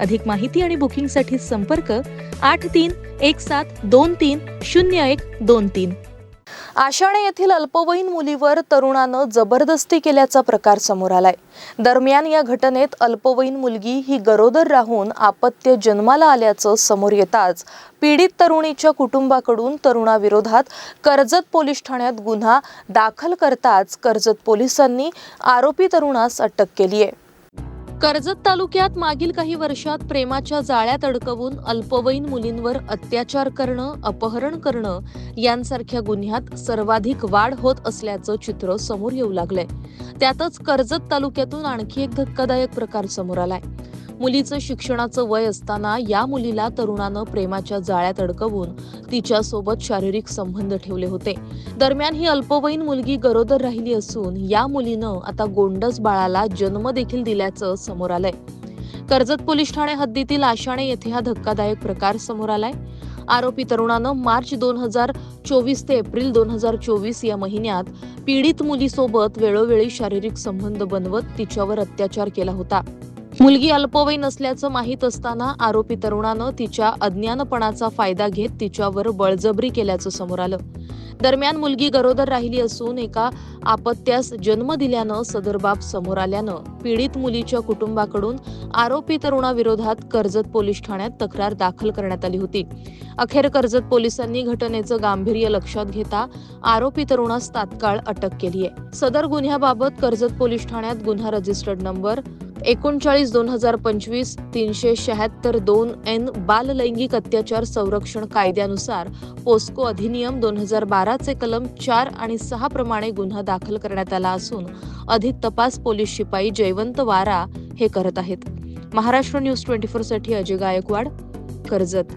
अधिक माहिती आणि बुकिंगसाठी संपर्क आठ तीन एक सात दोन तीन शून्य एक दोन तीन. आषाढे येथील अल्पवयीन मुलीवर तरुणानं जबरदस्ती केल्याचा प्रकार समोर आलाय. दरम्यान या घटनेत अल्पवयीन मुलगी ही गरोदर राहून आपत्य जन्माला आल्याचं समोर येताच पीडित तरुणीच्या कुटुंबाकडून तरुणाविरोधात कर्जत पोलीस ठाण्यात गुन्हा दाखल करताच कर्जत पोलिसांनी आरोपी तरुणास अटक केली आहे कर्जत तालुक्यात मागील काही वर्षात प्रेमाच्या जाळ्यात अडकवून अल्पवयीन मुलींवर अत्याचार करणं अपहरण करणं यांसारख्या गुन्ह्यात सर्वाधिक वाढ होत असल्याचं चित्र समोर येऊ लागलंय. त्यातच कर्जत तालुक्यातून आणखी एक धक्कादायक प्रकार समोर आलाय. मुलीचं शिक्षणाचं वय असताना या मुलीला तरुणानं प्रेमाच्या जाळ्यात अडकवून तिच्यासोबत शारीरिक संबंध ठेवले होते. दरम्यान ही अल्पवयीन मुलगी गरोदर राहिली असून या मुलीनं आता गोंडस बाळाला जन्म देखील दिल्याचं समोर आलंय. कर्जत पोलीस ठाणे हद्दीतील आशाणे येथे हा धक्कादायक प्रकार समोर आलाय. आरोपी तरुणानं मार्च दोन हजार चोवीस ते एप्रिल दोन हजार चोवीस या महिन्यात पीडित मुलीसोबत वेळोवेळी शारीरिक संबंध बनवत तिच्यावर अत्याचार केला होता. मुलगी अल्पवयीन असल्याचं माहीत असताना आरोपी तरुणानं तिच्या अज्ञानपणाचा फायदा घेत तिच्यावर बळजबरी केल्याचं समोर आलं. दरम्यान मुलगी गरोदर राहिली असून एका आपत्यास जन्म दिल्यानं सदर बाब समोर आल्यानं पीडित मुलीच्या कुटुंबाकडून आरोपी तरुणाविरोधात कर्जत पोलीस ठाण्यात तक्रार दाखल करण्यात आली होती. अखेर कर्जत पोलिसांनी घटनेचं गांभीर्य लक्षात घेता आरोपी तरुणास तात्काळ अटक केली आहे सदर गुन्ह्याबाबत कर्जत पोलीस ठाण्यात गुन्हा रजिस्टर्ड नंबर एकोणचाळीस दोन हजार पंचवीस तीनशे शहात्तर दोन एन बाल लैंगिक अत्याचार संरक्षण कायद्यानुसार पोस्को अधिनियम दोन हजार बाराचे कलम चार आणि सहा प्रमाणे गुन्हा दाखल करण्यात आला असून अधिक तपास पोलीस शिपाई जयवंत वारा हे करत आहेत. महाराष्ट्र न्यूज ट्वेंटी फोरसाठी अजय गायकवाड कर्जत.